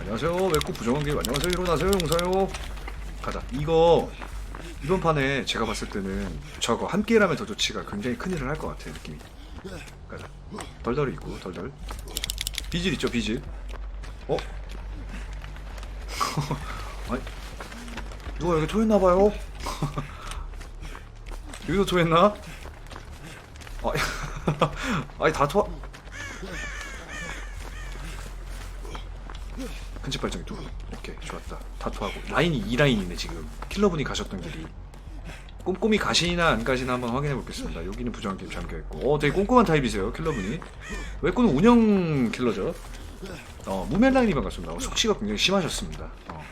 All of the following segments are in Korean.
안녕하세요. 외국 부정관계 안녕하세요. 일어나세요. 용사요. 가자. 이거 이번 판에 제가 봤을 때는 저거 함께라면 더 좋지가 굉장히 큰 일을 할 것 같아요 느낌이. 가자. 덜덜이 있고 덜덜. 비질 있죠 비질. 어? 아니 누가 여기 토했나봐요. 여기도 토했나? 아, 아니 다 토. 큰집 발전기 두 분. 오케이 좋았다. 다 토하고 라인이 2 라인이네 지금. 킬러분이 가셨던 길이. 꼼꼼히 가시나 안 가시나 한번 확인해 보겠습니다. 여기는 게임 잠겨 있고. 어, 되게 꼼꼼한 타입이세요 킬러분이. 외코는 운영 킬러죠. 어, 무멜라인이 반갑습니다. 어, 속시가 굉장히 심하셨습니다. 어.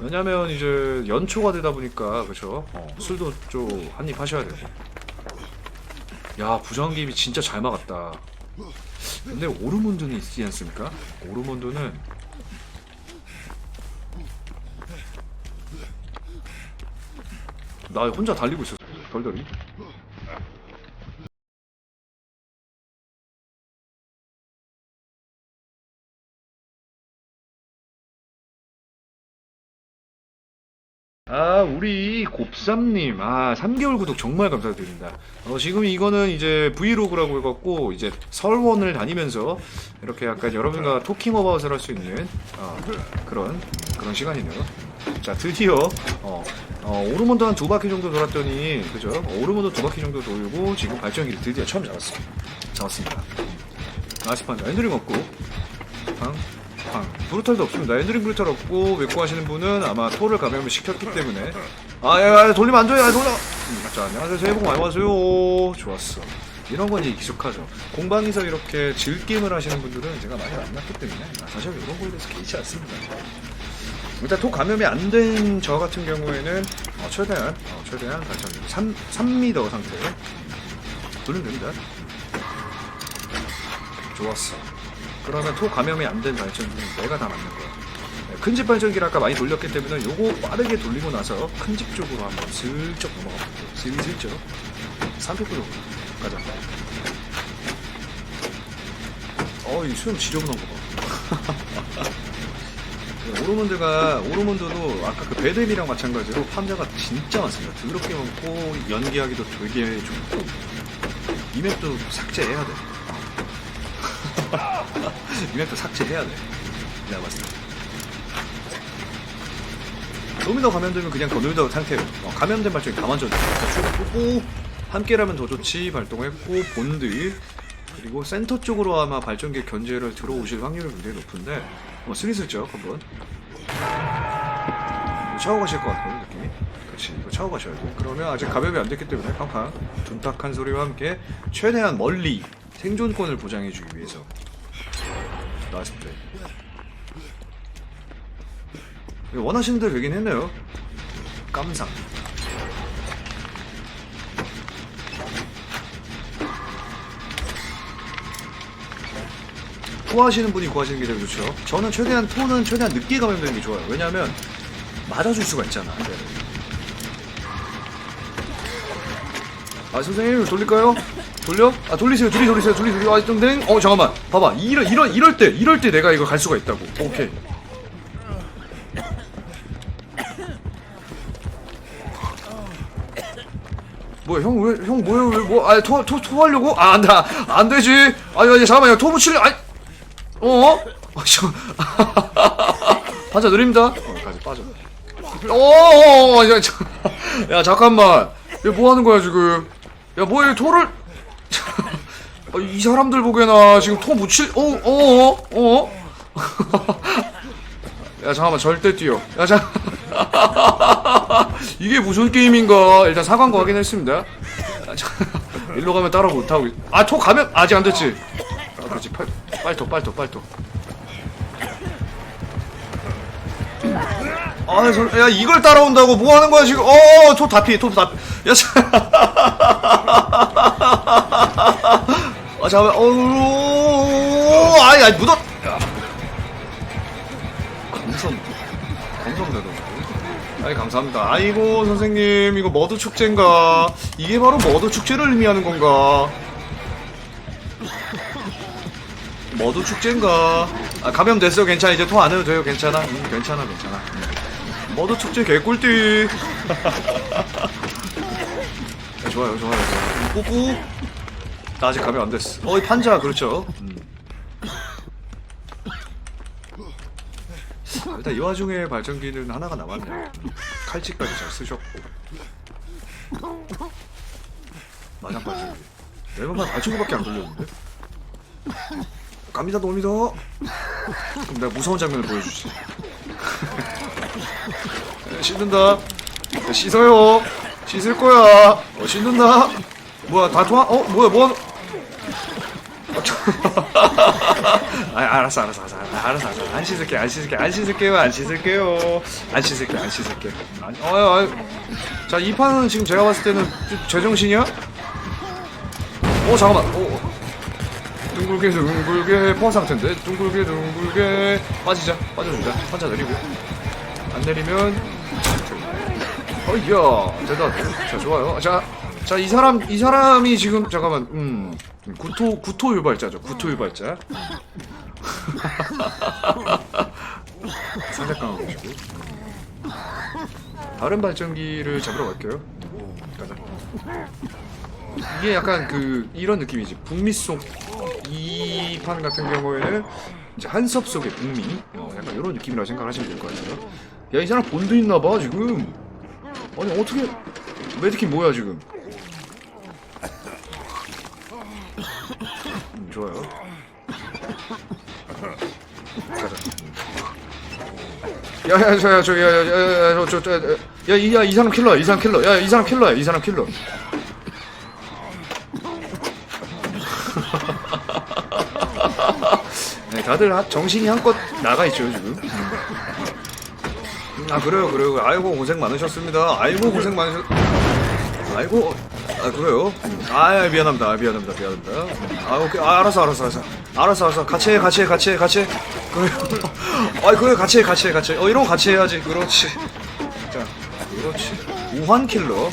왜냐면 이제 연초가 되다 보니까 그죠? 어, 술도 좀 한입 하셔야 되고. 야 부정한 게임이 진짜 잘 막았다. 근데 오르몬드는 있지 않습니까? 오르몬드는 나 혼자 달리고 있었어 덜덜이 아 우리 곱삼님. 아 3개월 구독 정말 감사드립니다. 어, 지금 이거는 이제 브이로그라고 해갖고 이제 설원을 다니면서 이렇게 약간 여러분과 토킹 어바웃을 할 수 있는 어, 그런 그런 시간이네요. 자 드디어 어, 어, 오르몬드 한두 바퀴 정도 돌았더니 그죠? 어, 오르몬드 두 바퀴 정도 돌고 지금 발전기를 드디어 처음 잡았습니다. 잡았습니다. 아스판자 엔드링 없고. 브루탈도 없습니다. 엔드링 브루탈 없고 외고 하시는 분은 아마 토를 감염을 시켰기 때문에 아야 돌리면 안 돼요. 야, 돌려. 음, 자 안녕하세요. 새해 복 많이 받으세요. 좋았어. 이런 건 이제 익숙하죠. 공방에서 이렇게 즐김을 하시는 분들은 제가 많이 만났기 때문에 아, 사실 이런 거에 대해서 개의치 않습니다. 일단 토 감염이 안 된 저 같은 경우에는 어, 최대한 어, 최대한 발전 3 3m 상태 돌리면 됩니다. 좋았어. 그러면 토 감염이 안 된 발전기는 내가 다 맞는 거야. 네, 큰집 발전기를 아까 많이 돌렸기 때문에 요거 빠르게 돌리고 나서 큰 집 쪽으로 한번 슬쩍 넘어가 볼게요. 슬슬쩍. 300으로 가자. 어이 수염 지저분한 거 봐. 네, 오로몬드가 오로몬드도 아까 그 배드입이랑 마찬가지로 판자가 진짜 많습니다. 더럽게 많고 연기하기도 되게 좋고 이 맵도 삭제해야 돼. 이맵도 삭제해야 돼. 내가 봤을 때. 도미노 감염되면 그냥 거미더 상태로 어, 감염된 발전이 가만져져. 출고 함께라면 더 좋지. 발동했고 본드 그리고 센터 쪽으로 아마 발전기 견제를 들어오실 확률은 굉장히 높은데 어, 스리슬쩍 한번. 차고 가실 것 같거든요 느낌이. 그렇지 이거 차고 가셔야 돼 그러면 아직 가볍이 안 됐기 때문에 팡팡. 둔탁한 소리와 함께 최대한 멀리 생존권을 보장해주기 위해서 나이스 플레이 원하시는 대로 되긴 했네요. 깜상. 구하시는 분이 구하시는 게 되게 좋죠. 저는 최대한 톤은 최대한 늦게 감염되는 게 좋아요. 왜냐면 맞아줄 수가 있잖아 한 대를. 아 선생님 돌릴까요? 돌려? 아 돌리세요 둘이 돌리세요 둘이 돌리 아 땡땡 어 잠깐만 봐봐 이럴 이럴 이럴 때 이럴 때 내가 이거 갈 수가 있다고 오케이 뭐야 형 왜 형 뭐야 왜뭐아 토 토 토하려고 아 안돼 안 되지 아니 아니 잠깐만요 토 붙이려 아니 어? 아, 저, 반자 느립니다. 어, 가지 빠져. 어, 야, 저, 야, 잠깐만. 얘 뭐 하는 거야, 지금? 야, 뭐야, 토를. 아, 이 사람들 보기에나 지금 토 묻힐, 어, 어, 어, 어. 야, 잠깐만, 절대 뛰어. 야, 자. 이게 무슨 게임인가? 일단 사광거 확인했습니다. 아, 자, 일로 가면 따라 못하고. 있- 아, 토 가면 아직 안 됐지? 아, 그렇지. 빨, 빨토, 빨토, 빨토. 아, 저, 야, 이걸 따라온다고 뭐 하는 거야, 지금? 어, 토 다 피해, 토다 피해. 야, 자. 아, 잠깐만, 어우, 아이, 아이, 묻어. 야. 감성, 감성되더라고. 아이, 감사합니다. 아이고, 선생님, 이거 머드 축제인가? 이게 바로 머드 축제를 의미하는 건가? 뭐도 축제인가? 아, 감염됐어, 괜찮아. 이제 토 안 해도 돼요, 괜찮아. 음, 괜찮아, 괜찮아. 음. 뭐도 축제 개꿀띠. 네, 좋아요, 좋아요, 좋아요. 꾸꾸. 나 아직 감염 안 됐어. 어 이 판자, 그렇죠. 음. 일단 이 와중에 발전기는 하나가 남았네요. 음. 칼집까지 잘 쓰셨고. 마장 발전기. 내가 발전기밖에 안 걸렸는데? 갑니다, 놈이다. 그럼 내가 무서운 장면을 보여주지. 네, 씻는다. 네, 씻어요. 씻을 거야. 어, 씻는다. 뭐야, 다 도와? 어, 뭐야, 뭐? 아, 알았어, 알았어, 알았어, 알았어, 알았어. 안 씻을게, 안 씻을게, 안 씻을게요, 안 씻을게요. 안 씻을게, 안 씻을게. 어, 어, 자, 이 판은 지금 제가 봤을 때는 좀 제정신이야? 어, 잠깐만. 어, 어. 둥글게 둥글게 포화 상태인데 둥글게 둥글게 빠지자 빠져주자 환자 내리고 안 내리면 어이야 대단 자 좋아요 자 자 이 사람 이 사람이 지금 잠깐만 음 구토 구토 유발자죠 구토 유발자. 상대 강한 것이고. 다른 발전기를 잡으러 갈게요. 가자. 이게 약간 그 이런 느낌이지. 북미 속 이 판 같은 경우에는 이제 한섭 속의 북미. 어, 약간 이런 느낌이라고 생각하시면 될 것 같아요. 야 이 사람 본드 있나봐 지금. 아니 어떻게 메디킷 뭐야 지금? 음, 좋아요 야야 저야 저야야야저저야이 야, 이 사람 킬러야 이 사람 킬러 야 이 사람 킬러야 이 사람 킬러 네, 다들 하- 정신이 한껏 나가 있죠 지금. 음, 아 그래요 그래요. 아이고 고생 많으셨습니다. 아이고 고생 많으셨. 아이고 아 그래요. 아 미안합니다. 아, 미안합니다. 미안합니다. 아 오케이 아, 알았어 알았어 알았어 알았어 알았어 같이 해 같이 해 같이 해 같이 해. 그래요. 아 그래 같이 해 같이 해 같이 해. 어 이런 거 같이 해야지. 그렇지. 자 그렇지. 우한 킬러.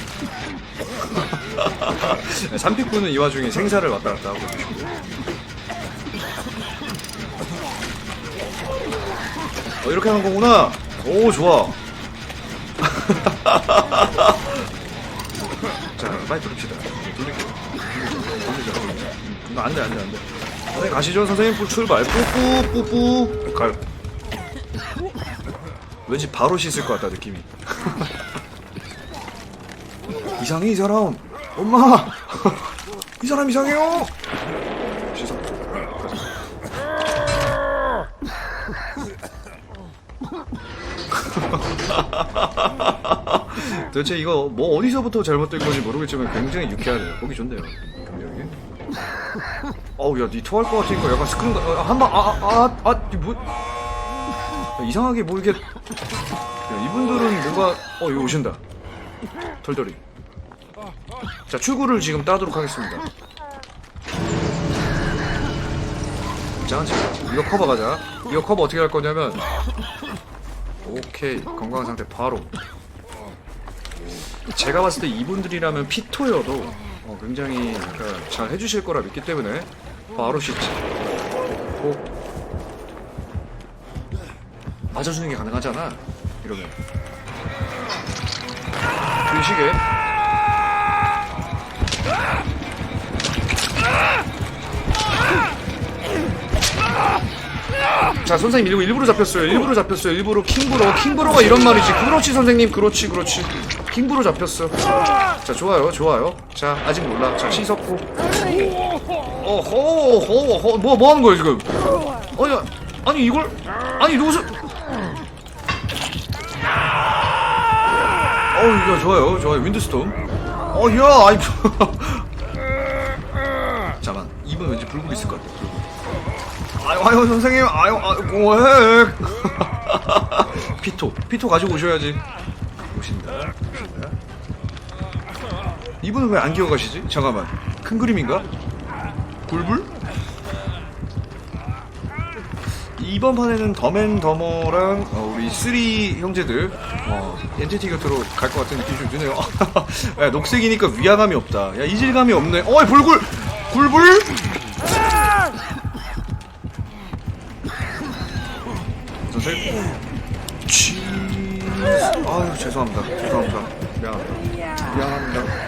삼픽구는 이 와중에 생사를 왔다 갔다 하고. 어, 이렇게 하는 거구나. 오, 좋아. 가시죠, 선생님. 뿔 출발. 뿌뿌, 뿌뿌. 가요. 왠지 바로 씻을 것 같다, 느낌이. 이상해, 이 사람. 엄마! 이 사람 이상해요! 씻어. 도대체 이거 뭐 어디서부터 잘못된 건지 모르겠지만 굉장히 유쾌하네요. 보기 좋네요. 어우 야니 토할 것 같으니까 약간 스크린 한방 아아아아 뭐 야, 이상하게 뭐 이게 야, 이분들은 뭔가 어 여기 오신다. 털털이. 자 출구를 지금 따도록 하겠습니다. 자, 이거 커버 가자. 이거 커버 어떻게 할 거냐면 오케이 건강한 상태 바로 제가 봤을 때 이분들이라면 피토여도 어, 굉장히 그러니까 잘 해주실 거라 믿기 때문에 바로 씻지 고 맞아주는 게 가능하잖아 이러면. 그 시계 자 선생님 일부 일부러 잡혔어요. 일부러 잡혔어요. 일부러 킹브로 킹브로가 이런 말이지. 그렇지 선생님. 그렇지 그렇지. 킹브로 잡혔어. 자 좋아요 좋아요. 자 아직 몰라. 자 씻었고 어허 허허 뭐, 뭐 하는 거야 지금 아니 아니 이걸 아니 누구서 어우 이거 좋아요 좋아요 윈드스톰 어야 아이 잠깐 이분 왠지 불국 있을 것 같아 불국 아유, 아유, 선생님, 아유, 아유, 뭐해? 피토, 피토 가지고 오셔야지. 오신다, 오신다. 이분은 왜 안 기어가시지? 잠깐만, 큰 그림인가? 불불? 이번 판에는 더맨 더머랑 어, 우리 쓰리 형제들 어, 엔티티 곁으로 갈것 같은 느낌이 좀 드네요. 야, 녹색이니까 위화감이 없다. 야, 이질감이 없네. 어이, 불굴! 불불! 전설. 치. 아유 죄송합니다. 죄송합니다. 미안합니다. 미안합니다.